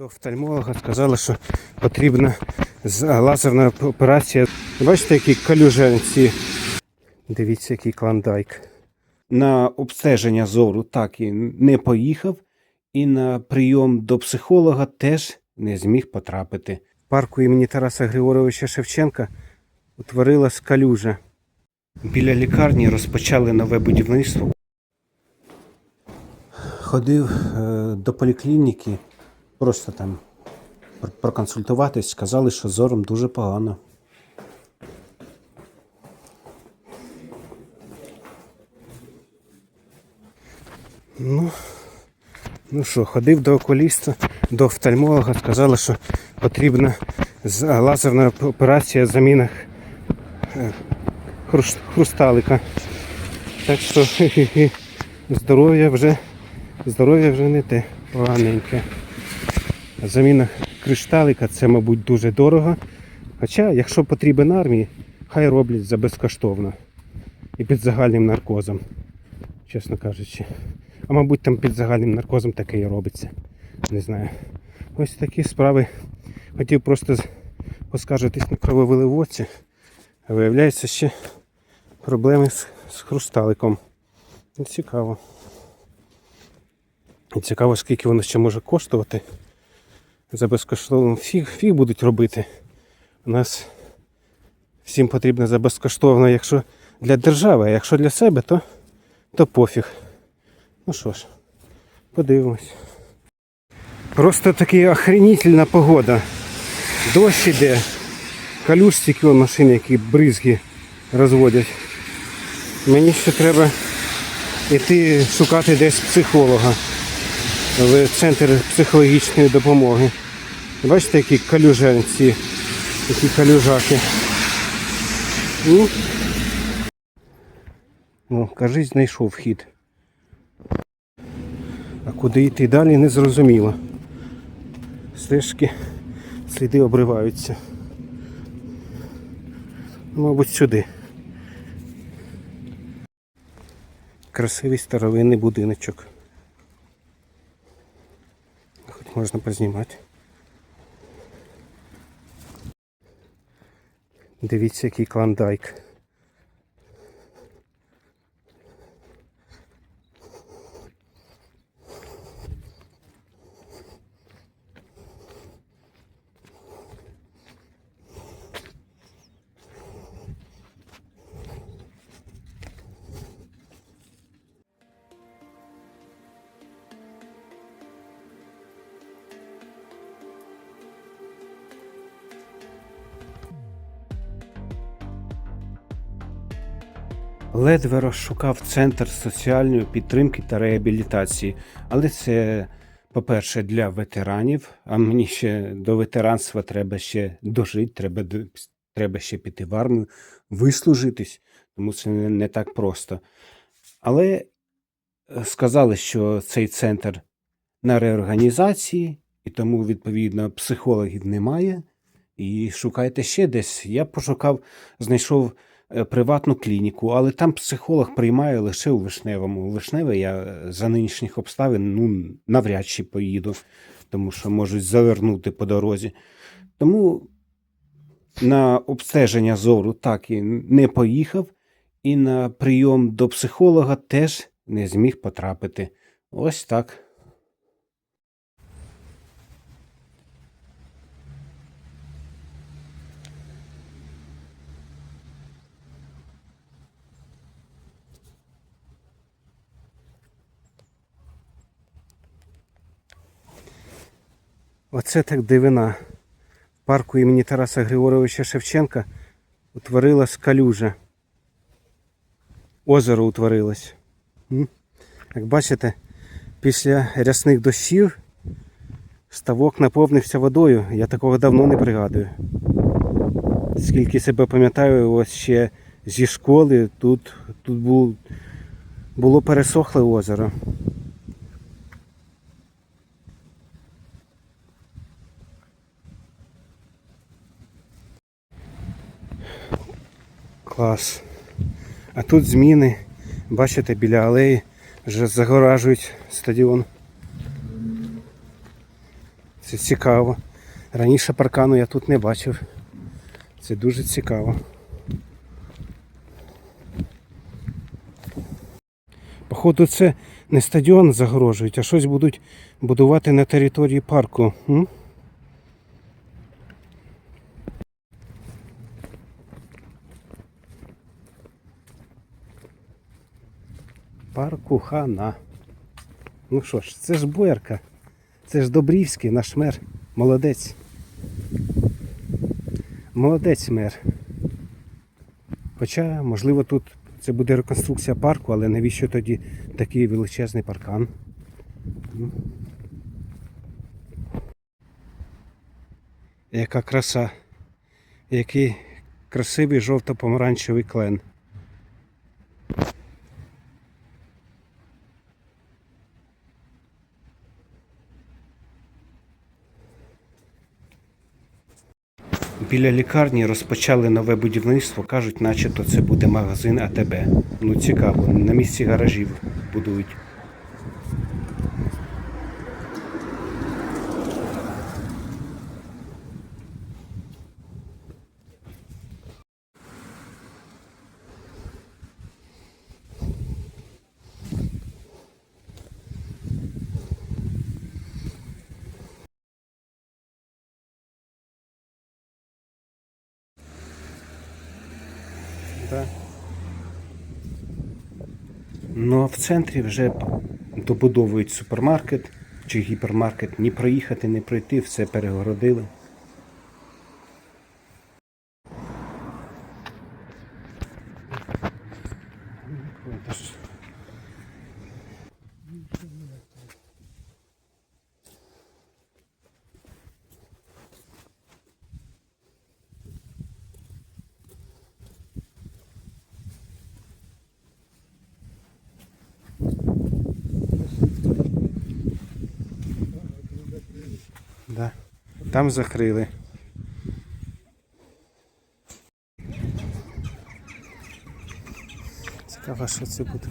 До офтальмолога сказали, що потрібна лазерна операція. Бачите, які калюжанці. Дивіться, який клондайк. На обстеження зору так і не поїхав, і на прийом до психолога теж не зміг потрапити. В парку імені Тараса Григоровича Шевченка утворилась калюжа. Біля лікарні розпочали нове будівництво. Ходив е, до поліклініки, просто там проконсультуватись, сказали, що зором дуже погано. Ну, ну що, ходив до окуліста, до офтальмолога, сказали, що потрібна лазерна операція заміна е, хрусталика. Так що здоров'я вже, здоров'я вже не те поганеньке. Заміна кришталика це, мабуть, дуже дорого. Хоча, якщо потрібен армії, хай роблять за безкоштовно. І під загальним наркозом, чесно кажучи. А мабуть там під загальним наркозом таке і робиться. Не знаю. Ось такі справи. Хотів просто поскаржитись на крововиливоці. А виявляється ще проблеми з, з хрусталиком. Цікаво. Цікаво, скільки воно ще може коштувати. За безкоштовно фіг, фіг будуть робити. У нас всім потрібно за безкоштовно, якщо для держави, а якщо для себе, то, то пофіг. Ну що ж, подивимось. Просто таки охренительна погода. Дощ іде. Калюшчики вон машини, які бризги розводять. Мені ще треба йти шукати десь психолога в центр психологічної допомоги. Бачите, які калюжанці, які калюжаки. Ну, ну кажись, знайшов вхід. А куди йти далі не зрозуміло. Стежки, сліди обриваються. Мабуть, сюди. Красивий старовинний будиночок. Хоч можна познімати. Дивіться, який клондайк. Ледве розшукав центр соціальної підтримки та реабілітації, але це, по-перше, для ветеранів, а мені ще до ветеранства треба ще дожити, треба, треба ще піти в армію, вислужитись, тому це не, не так просто. Але е, сказали, що цей центр на реорганізації, і тому, відповідно, психологів немає. І шукайте ще десь. Я пошукав, знайшов приватну клініку, але там психолог приймає лише у Вишневому. У Вишневе я е, за нинішніх обставин ну, навряд чи поїду, тому що можуть завернути по дорозі. Тому на обстеження зору так і не поїхав, і на прийом до психолога теж не зміг потрапити. Ось так. Оце так дивина. В парку імені Тараса Григоровича Шевченка утворилась калюжа. Озеро утворилось. Як бачите, після рясних дощів ставок наповнився водою. Я такого давно не пригадую. Скільки себе пам'ятаю, ось ще зі школи тут, тут був, було пересохле озеро. Клас. А тут зміни. Бачите, біля алеї вже загоражують стадіон. Це цікаво. Раніше паркану я тут не бачив. Це дуже цікаво. Походу, це не стадіон загорожують, а щось будуть будувати на території парку. М? Парку хана. Ну що ж, це ж Боярка. Це ж Добрівський, наш мер. Молодець. Молодець мер. Хоча, можливо, тут це буде реконструкція парку, але навіщо тоді такий величезний паркан? Яка краса. Який красивий жовто-помаранчевий клен. Біля лікарні розпочали нове будівництво. Кажуть, начебто це буде магазин АТБ. Ну цікаво, на місці гаражів будують. Ну а в центрі вже добудовують супермаркет чи гіпермаркет. Ні проїхати, ні пройти, все перегородили. Да. Там закрили. Цікаво, що це буде.